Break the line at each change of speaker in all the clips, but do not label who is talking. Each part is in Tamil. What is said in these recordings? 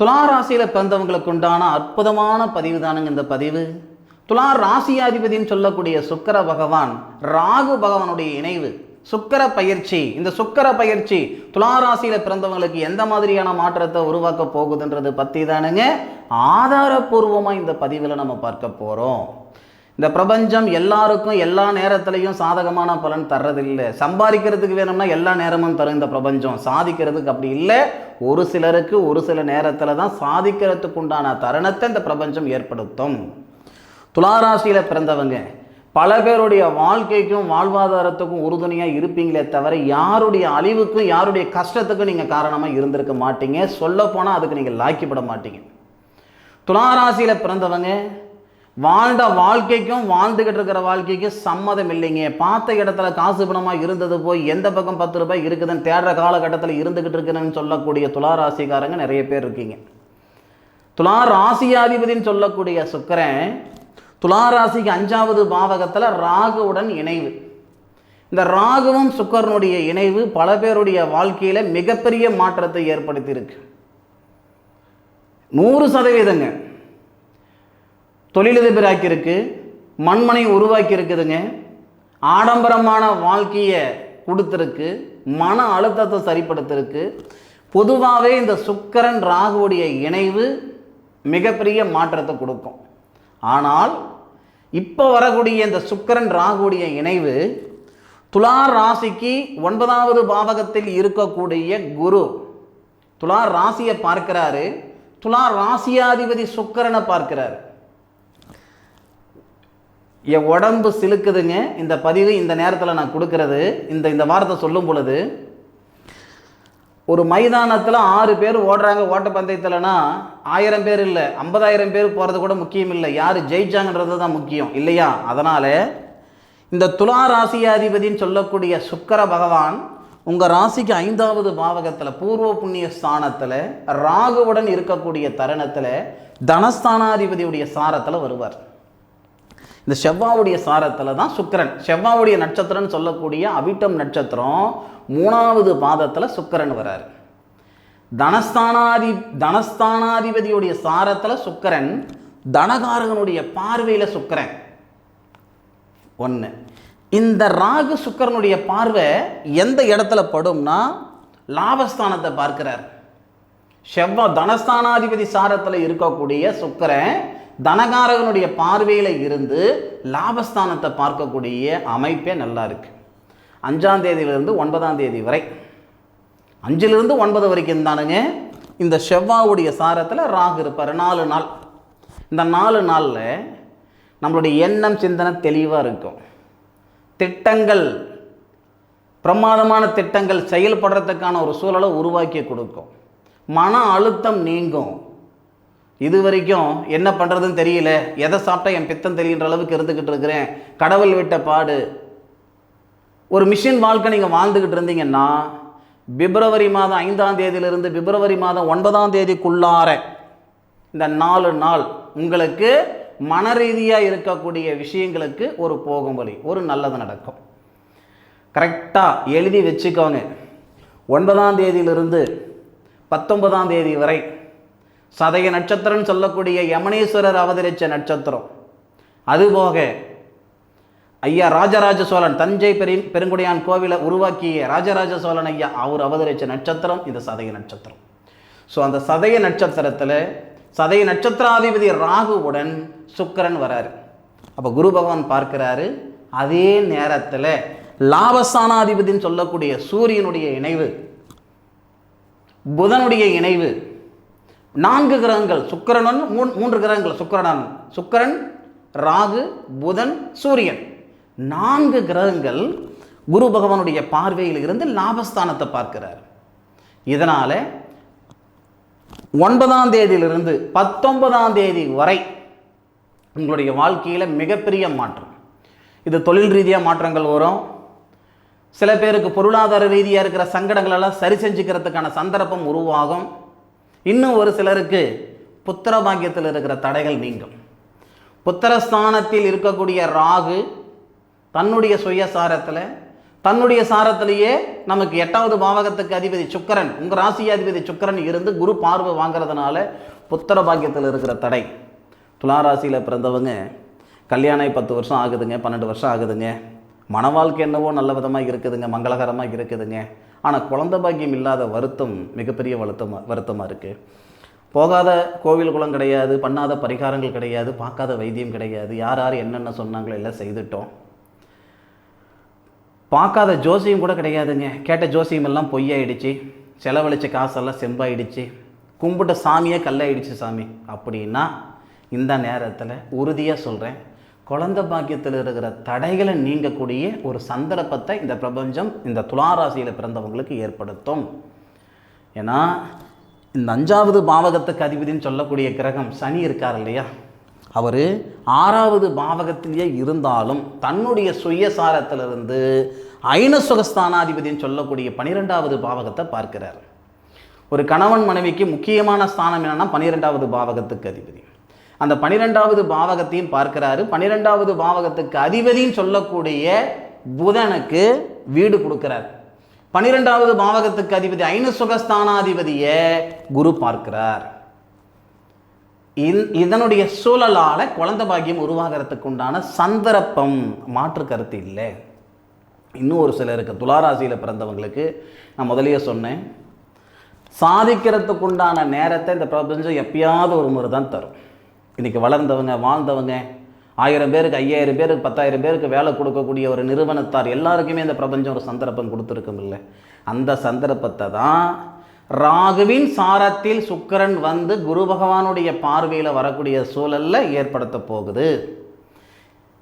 துலா ராசியில் பிறந்தவங்களுக்கு உண்டான அற்புதமான பதிவு தானுங்க இந்த பதிவு. துலா ராசியாதிபதின்னு சொல்லக்கூடிய சுக்கர பகவான் ராகு பகவானுடைய இணைவு. சுக்கர பயிற்சி. இந்த சுக்கர பயிற்சி துலா ராசியில் பிறந்தவங்களுக்கு எந்த மாதிரியான மாற்றத்தை உருவாக்க போகுதுன்றது பற்றி தானுங்க ஆதாரபூர்வமாக இந்த பதிவில் நம்ம பார்க்க போகிறோம் இந்த பிரபஞ்சம் எல்லாருக்கும் எல்லா நேரத்துலையும் சாதகமான பலன் தர்றதில்லை. சம்பாதிக்கிறதுக்கு வேணும்னா எல்லா நேரமும் தரும் இந்த பிரபஞ்சம். சாதிக்கிறதுக்கு அப்படி இல்லை. ஒரு சிலருக்கு ஒரு சில நேரத்தில் தான் சாதிக்கிறதுக்கு உண்டான தருணத்தை இந்த பிரபஞ்சம் ஏற்படுத்தும். துளாராசியில் பிறந்தவங்க பல பேருடைய வாழ்க்கைக்கும் வாழ்வாதாரத்துக்கும் உறுதுணையாக இருப்பீங்களே தவிர யாருடைய அழிவுக்கும் யாருடைய கஷ்டத்துக்கும் நீங்கள் காரணமாக இருந்திருக்க மாட்டீங்க. சொல்லப்போனால் அதுக்கு நீங்கள் லாக்கிப்பட மாட்டீங்க. துளாராசியில் பிறந்தவங்க வாழ்ந்த வாழ்க்கைக்கும் வாழ்ந்துக்கிட்டு இருக்கிற வாழ்க்கைக்கும் சம்மதம் இல்லைங்க பார்த்த இடத்துல காசு பணமாக இருந்தது போய் எந்த பக்கம் பத்து ரூபாய் இருக்குதுன்னு தேடுற காலகட்டத்தில் இருந்துக்கிட்டு இருக்குதுன்னு சொல்லக்கூடிய துளாராசிக்காரங்க நிறைய பேர் இருக்கீங்க. துலா ராசியாதிபதின்னு சொல்லக்கூடிய சுக்கரன் துலா ராசிக்கு அஞ்சாவது பாவகத்தில் ராகுவுடன் இணைவு. இந்த ராகுவும் சுக்கரனுடைய இணைவு பல பேருடைய வாழ்க்கையில் மிகப்பெரிய மாற்றத்தை ஏற்படுத்தியிருக்கு. நூறு சதவீதங்க. தொழிலதிபராக்கியிருக்கு மண்மனை உருவாக்கி இருக்குதுங்க ஆடம்பரமான வாழ்க்கையை கொடுத்துருக்கு மன அழுத்தத்தை சரிப்படுத்திருக்கு. பொதுவாகவே இந்த சுக்கரன் ராகுவுடைய இணைவு மிகப்பெரிய மாற்றத்தை கொடுக்கும். ஆனால் இப்போ வரக்கூடிய இந்த சுக்கரன் ராகுடைய இணைவு துலா ராசிக்கு ஒன்பதாவது பாவகத்தில் இருக்கக்கூடிய குரு துலா ராசியை பார்க்கிறாரு. துலா ராசியாதிபதி சுக்கரனை பார்க்கிறாரு. என் உடம்பு சிலுக்குதுங்க. இந்த பதிவு இந்த நேரத்தில் நான் கொடுக்கறது. இந்த இந்த வாரத்தை சொல்லும் பொழுது ஒரு மைதானத்தில் ஆறு பேர் ஓடுறாங்க ஓட்டப்பந்தயத்தில்னா ஆயிரம் பேர் இல்லை ஐம்பதாயிரம் பேர் போகிறது கூட முக்கியம் இல்லை. யார் ஜெயிச்சாங்கன்றது தான் முக்கியம் இல்லையா? அதனால் இந்த துலா ராசியாதிபதின்னு சொல்லக்கூடிய சுக்கர பகவான் உங்கள் ராசிக்கு ஐந்தாவது பாவகத்தில் பூர்வ புண்ணிய ஸ்தானத்தில் ராகுவுடன் இருக்கக்கூடிய தருணத்தில் தனஸ்தானாதிபதியுடைய சாரத்தில் வருவார். இந்த செவ்வாவுடைய சாரத்தில் தான் சுக்கிரன். செவ்வாவுடைய நட்சத்திரம்னு சொல்லக்கூடிய அவிட்டம் நட்சத்திரம் மூணாவது பாதத்தில் சுக்கரன் வரார். தனஸ்தானாதி தனஸ்தானாதிபதியுடைய சாரத்தில் சுக்கரன் தனகாரகனுடைய பார்வையில் சுக்கரன். ஒன்று இந்த ராகு சுக்கரனுடைய பார்வை எந்த இடத்துல படும்னா லாபஸ்தானத்தை பார்க்கிறார். செவ்வா தனஸ்தானாதிபதி சாரத்தில் இருக்கக்கூடிய சுக்கரன் தனகாரகனுடைய பார்வையில் இருந்து லாபஸ்தானத்தை பார்க்கக்கூடிய அமைப்பே நல்லா இருக்கு. அஞ்சாம் தேதியிலிருந்து ஒன்பதாம் தேதி வரை. அஞ்சிலிருந்து ஒன்பது வரைக்கும் தானுங்க. இந்த செவ்வாவுடைய சாரத்தில் ராகு இருப்பார். நாலு நாள். இந்த நாலு நாளில் நம்மளுடைய எண்ணம் சிந்தனை தெளிவாக இருக்கும். திட்டங்கள் பிரமாதமான திட்டங்கள் செயல்படுறதுக்கான ஒரு சூழலை உருவாக்கி கொடுக்கும். மன அழுத்தம் நீங்கும். இது வரைக்கும் என்ன பண்ணுறதுன்னு தெரியல. எதை சாப்பிட்டா என் பித்தம் தெரிகின்ற அளவுக்கு இருந்துக்கிட்டு இருக்கிறேன். கடவுள் விட்ட பாடு. ஒரு மிஷின் வாழ்க்கை நீங்கள் வாழ்ந்துக்கிட்டு இருந்தீங்கன்னா பிப்ரவரி மாதம் ஐந்தாம் தேதியிலிருந்து பிப்ரவரி மாதம் ஒன்பதாம் தேதிக்குள்ளார இந்த நாலு நாள் உங்களுக்கு மன ரீதியாக இருக்கக்கூடிய விஷயங்களுக்கு ஒரு போகும் வழி ஒரு நல்லது நடக்கும். கரெக்டாக எழுதி வச்சுக்கோங்க. ஒன்பதாம் தேதியிலிருந்து பத்தொன்பதாம் தேதி வரை சதய நட்சத்திரம் சொல்லக்கூடிய யமனேஸ்வரர் அவதரித்த நட்சத்திரம். அதுபோக ஐயா ராஜராஜ சோழன் தஞ்சை பெரி பெருங்குடியான் கோவிலை உருவாக்கிய ராஜராஜ சோழன் ஐயா அவர் அவதரித்த நட்சத்திரம் இது சதய நட்சத்திரம். ஸோ அந்த சதய நட்சத்திரத்தில் சதய நட்சத்திராதிபதி ராகுவுடன் சுக்கிரன் வராரு. அப்போ குரு பகவான் பார்க்கிறாரு அதே நேரத்தில் லாபஸ்தானாதிபதினு சொல்லக்கூடிய சூரியனுடைய இணைவு புதனுடைய இணைவு நான்கு கிரகங்கள் சுக்கிரனும் மூன் மூன்று கிரகங்கள் சுக்கிரனான் சுக்கிரன் ராகு புதன் சூரியன். நான்கு கிரகங்கள் குரு பகவானுடைய பார்வையில் இருந்து லாபஸ்தானத்தை பார்க்கிறார். இதனால் ஒன்பதாம் தேதியிலிருந்து பத்தொன்பதாம் தேதி வரை உங்களுடைய வாழ்க்கையில் மிகப்பெரிய மாற்றம். இது தொழில் ரீதியாக மாற்றங்கள் வரும். சில பேருக்கு பொருளாதார ரீதியாக இருக்கிற சங்கடங்கள் எல்லாம் சரி செஞ்சுக்கிறதுக்கான சந்தர்ப்பம் உருவாகும். இன்னும் ஒரு சிலருக்கு புத்திர பாக்கியத்தில் இருக்கிற தடைகள் நீங்கும். புத்திரஸ்தானத்தில் இருக்கக்கூடிய ராகு தன்னுடைய சுயசாரத்தில் தன்னுடைய சாரத்திலேயே நமக்கு எட்டாவது பாவகத்துக்கு அதிபதி சுக்கரன் உங்கள் ராசி அதிபதி சுக்கரன் இருந்து குரு பார்வை வாங்குறதுனால புத்திர பாக்கியத்தில் இருக்கிற தடை. துளாராசியில் பிறந்தவங்க கல்யாணம் பத்து வருஷம் ஆகுதுங்க பன்னெண்டு வருஷம் ஆகுதுங்க. மன வாழ்க்கை என்னவோ நல்ல விதமாக இருக்குதுங்க மங்களகரமாக இருக்குதுங்க. ஆனால் குழந்தை பாக்கியம் இல்லாத வருத்தம் மிகப்பெரிய வருத்தமாக வருத்தமாக இருக்குது போகாத கோவில் குளம் கிடையாது பண்ணாத பரிகாரங்கள் கிடையாது பார்க்காத வைத்தியம் கிடையாது. யார் யார் என்னென்ன சொன்னாங்களோ எல்லாம் செய்துட்டோம். பார்க்காத ஜோசியம் கூட கிடையாதுங்க. கேட்ட ஜோசியம் எல்லாம் பொய்யாயிடுச்சு. செலவழிச்ச காசெல்லாம் செம்பாயிடுச்சு. கும்பிட்ட சாமியே கல்லாயிடுச்சு சாமி. அப்படின்னா இந்த நேரத்தில் உறுதியாக சொல்கிறேன் குழந்தை பாக்கியத்தில் இருக்கிற தடைகளை நீங்கக்கூடிய ஒரு சந்தர்ப்பத்தை இந்த பிரபஞ்சம் இந்த துளாராசியில் பிறந்தவங்களுக்கு ஏற்படுத்தும். ஏன்னா இந்த அஞ்சாவது பாவகத்துக்கு அதிபதினு சொல்லக்கூடிய கிரகம் சனி இருக்கார் இல்லையா? அவர் ஆறாவது பாவகத்திலேயே இருந்தாலும் தன்னுடைய சுயசாரத்திலிருந்து ஐனசுகஸ்தானாதிபதினு சொல்லக்கூடிய பனிரெண்டாவது பாவகத்தை பார்க்கிறார். ஒரு கணவன் மனைவிக்கு முக்கியமான ஸ்தானம் என்னென்னா பனிரெண்டாவது பாவகத்துக்கு அதிபதி. அந்த பனிரெண்டாவது பாவகத்தையும் பார்க்கிறாரு. பனிரெண்டாவது பாவகத்துக்கு அதிபதியும் சொல்லக்கூடிய புதனுக்கு வீடு கொடுக்கிறார். பனிரெண்டாவது பாவகத்துக்கு அதிபதி ஐன சுகஸ்தானாதிபதியை குரு பார்க்கிறார். இந்- இதனுடைய சூழலால குழந்தை பாக்கியம் உருவாகிறதுக்கு உண்டான சந்தர்ப்பம் மாற்று கருத்து இல்லை. இன்னும் ஒரு சிலருக்கு துளாராசியில் பிறந்தவங்களுக்கு நான் முதலியே சொன்னேன். சாதிக்கிறதுக்கு உண்டான நேரத்தை இந்த பிரபஞ்சம் எப்பயாவது ஒரு முறை தான் தரும். இன்றைக்கி வளர்ந்தவங்க வாழ்ந்தவங்க ஆயிரம் பேருக்கு ஐயாயிரம் பேருக்கு பத்தாயிரம் பேருக்கு வேலை கொடுக்கக்கூடிய ஒரு நிறுவனத்தார் எல்லாருக்குமே இந்த பிரபஞ்சம் ஒரு சந்தர்ப்பம் கொடுத்துருக்கும் இல்லை. அந்த சந்தர்ப்பத்தை தான் ராகுவின் சாரத்தில் சுக்கிரன் வந்து குரு பகவானுடைய பார்வையில் வரக்கூடிய சூழல்ல ஏற்படுத்த போகுது.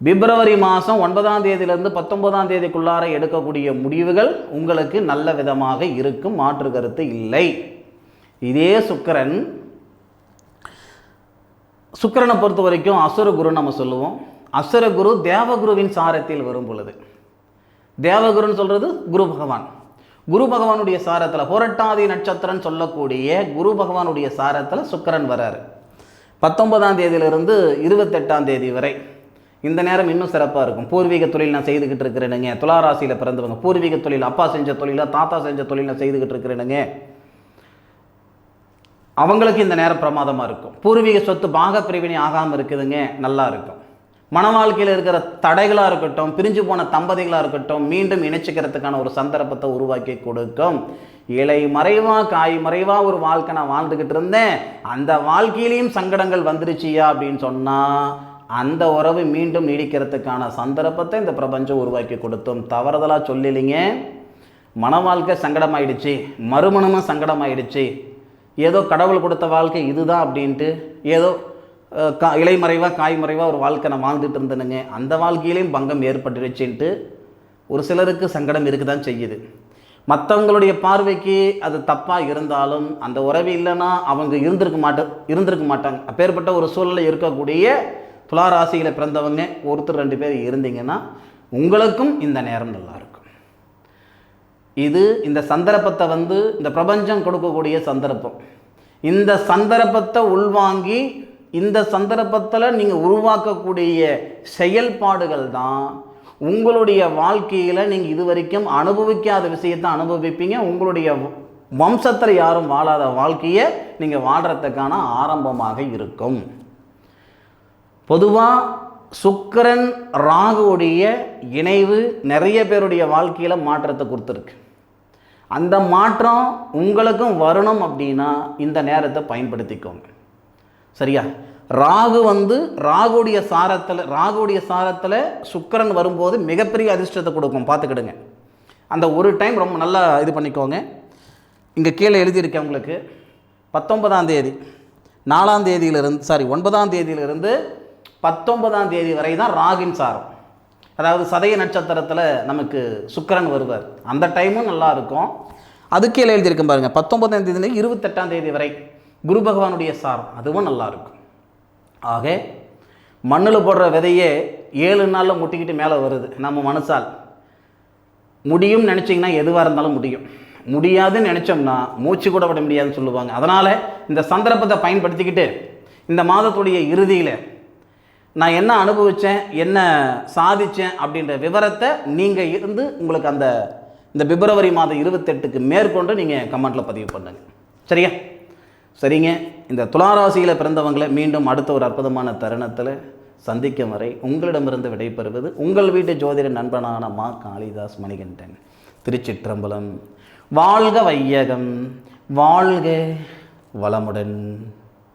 பிப்ரவரி மாதம் ஒன்பதாம் தேதியிலிருந்து பத்தொன்பதாம் தேதிக்குள்ளார எடுக்கக்கூடிய முடிவுகள் உங்களுக்கு நல்ல விதமாக இருக்கும் மாற்று கருத்து இல்லை. இதே சுக்கரன் சுக்கிரனை பொறுத்த வரைக்கும் அசுர நம்ம சொல்லுவோம். அசுரகுரு தேவகுருவின் சாரத்தில் வரும் பொழுது. தேவகுருன்னு சொல்கிறது குரு பகவான். குரு பகவானுடைய சாரத்தில் புரட்டாதி நட்சத்திரன் சொல்லக்கூடிய குரு பகவானுடைய சாரத்தில் சுக்கிரன் வராரு. பத்தொன்பதாம் தேதியிலிருந்து இருபத்தெட்டாம் தேதி வரை. இந்த நேரம் இன்னும் சிறப்பாக இருக்கும். பூர்வீக தொழில் நான் செய்துக்கிட்டு இருக்கிறேனுங்க. துளாராசியில் பிறந்தவங்க பூர்வீக தொழில் அப்பா செஞ்ச தொழிலாக தாத்தா செஞ்ச தொழில் நான் செய்துக்கிட்டு இருக்கிறேனுங்க. அவங்களுக்கு இந்த நேரம் பிரமாதமாக இருக்கும். பூர்வீக சொத்து பாக பிரிவினை ஆகாமல் இருக்குதுங்க நல்லா இருக்கும். மன வாழ்க்கையில் இருக்கிற தடைகளாக இருக்கட்டும் பிரிஞ்சு போன தம்பதிகளாக இருக்கட்டும் மீண்டும் இணைச்சிக்கிறதுக்கான ஒரு சந்தர்ப்பத்தை உருவாக்கி கொடுக்கும். இலை மறைவா காய் மறைவா ஒரு வாழ்க்கை நான் வாழ்ந்துக்கிட்டு இருந்தேன். அந்த வாழ்க்கையிலையும் சங்கடங்கள் வந்துருச்சியா அப்படின்னு சொன்னால் அந்த உறவு மீண்டும் நீடிக்கிறதுக்கான சந்தர்ப்பத்தை இந்த பிரபஞ்சம் உருவாக்கி கொடுத்தோம். தவறுதலாக சொல்லிலிங்க. மன வாழ்க்கை சங்கடமாயிடுச்சு. மறுமணமும் சங்கடமாயிடுச்சு. ஏதோ கடவுள் கொடுத்த வாழ்க்கை இதுதான் அப்படின்ட்டு ஏதோ கா இலைமறைவாக காய்மறைவாக ஒரு வாழ்க்கை நான் வாழ்ந்துட்டு இருந்தேனுங்க. அந்த வாழ்க்கையிலையும் பங்கம் ஏற்பட்டுருச்சுன்ட்டு ஒரு சிலருக்கு சங்கடம் இருக்க தான் செய்யுது. மற்றவங்களுடைய பார்வைக்கு அது தப்பாக இருந்தாலும் அந்த உறவு இல்லைன்னா அவங்க இருந்திருக்க மாட்ட இருந்திருக்க மாட்டாங்க. அப்பேற்பட்ட ஒரு சூழலில் இருக்கக்கூடிய துளாராசிகளை பிறந்தவங்க ஒருத்தர் ரெண்டு பேர் இருந்தீங்கன்னா உங்களுக்கும் இந்த நேரம் நல்லாயிருக்கும் இது இந்த சந்தர்ப்பத்தை வந்து இந்த பிரபஞ்சம் கொடுக்கக்கூடிய சந்தர்ப்பம். இந்த சந்தர்ப்பத்தை உள்வாங்கி இந்த சந்தர்ப்பத்தில் நீங்கள் உருவாக்கக்கூடிய செயல்பாடுகள் தான் உங்களுடைய வாழ்க்கையில் நீங்கள் இது வரைக்கும் அனுபவிக்காத விஷயத்தை அனுபவிப்பீங்க. உங்களுடைய வம்சத்தில் யாரும் வாழாத வாழ்க்கையை நீங்கள் வாழ்கிறதுக்கான ஆரம்பமாக இருக்கும். பொதுவாக சுக்கரன் ராகுவுடைய இணைவு நிறைய பேருடைய வாழ்க்கையில் மாற்றத்தை கொடுத்துருக்கு. அந்த மாற்றம் உங்களுக்கும் வரணும் அப்படின்னா இந்த நேரத்தை பயன்படுத்திக்கோங்க. சரியா? ராகு வந்து ராகுடைய சாரத்தில் ராகுடைய சாரத்தில் சுக்கிரன் வரும்போது மிகப்பெரிய அதிர்ஷ்டத்தை கொடுக்கும். பார்த்துக்கிடுங்க. அந்த ஒரு டைம் ரொம்ப நல்லா இது பண்ணிக்கோங்க. இங்கே கீழே எழுதியிருக்கேன் உங்களுக்கு. பத்தொன்பதாம் தேதி நாலாம் தேதியிலிருந்து சாரி ஒன்பதாம் தேதியிலிருந்து பத்தொன்பதாம் தேதி வரை தான் ராகின் சாரம். அதாவது சதய நட்சத்திரத்தில் நமக்கு சுக்கரன் வருவார். அந்த டைமும் நல்லா இருக்கும் அதுக்கே எழுதியிருக்கும் பாருங்கள் பத்தொன்பதாம் தேதி இருபத்தெட்டாம் தேதி வரை குரு பகவானுடைய சாரம் அதுவும் நல்லா இருக்கும் ஆக மண்ணில் போடுற விதையே ஏழு நாளில் முட்டிக்கிட்டு மேலே வருது நம்ம மனசால். முடியும்னு நினச்சிங்கன்னா எதுவாக இருந்தாலும் முடியும். முடியாதுன்னு நினச்சோம்னா மூச்சு கூட விட முடியாதுன்னு சொல்லுவாங்க. அதனால் இந்த சந்தர்ப்பத்தை பயன்படுத்திக்கிட்டு இந்த மாதத்துடைய இறுதியில் நான் என்ன அனுபவித்தேன் என்ன சாதித்தேன் அப்படின்ற விவரத்தை நீங்கள் இருந்து உங்களுக்கு அந்த இந்த பிப்ரவரி மாதம் இருபத்தெட்டுக்கு மேற்கொண்டு நீங்கள் கமெண்ட்டில் பதிவு பண்ணுங்க. சரியா? சரிங்க. இந்த துளாராசியில் பிறந்தவங்களை மீண்டும் அடுத்த ஒரு அற்புதமான தருணத்தில் சந்திக்கும் வரை உங்களிடமிருந்து விடைபெறுவது உங்கள் வீட்டு ஜோதிட நண்பனான மா காளிதாஸ் மணிகண்டன். திருச்சிற்றம்பலம். வாழ்க வையகம். வாழ்க வளமுடன்.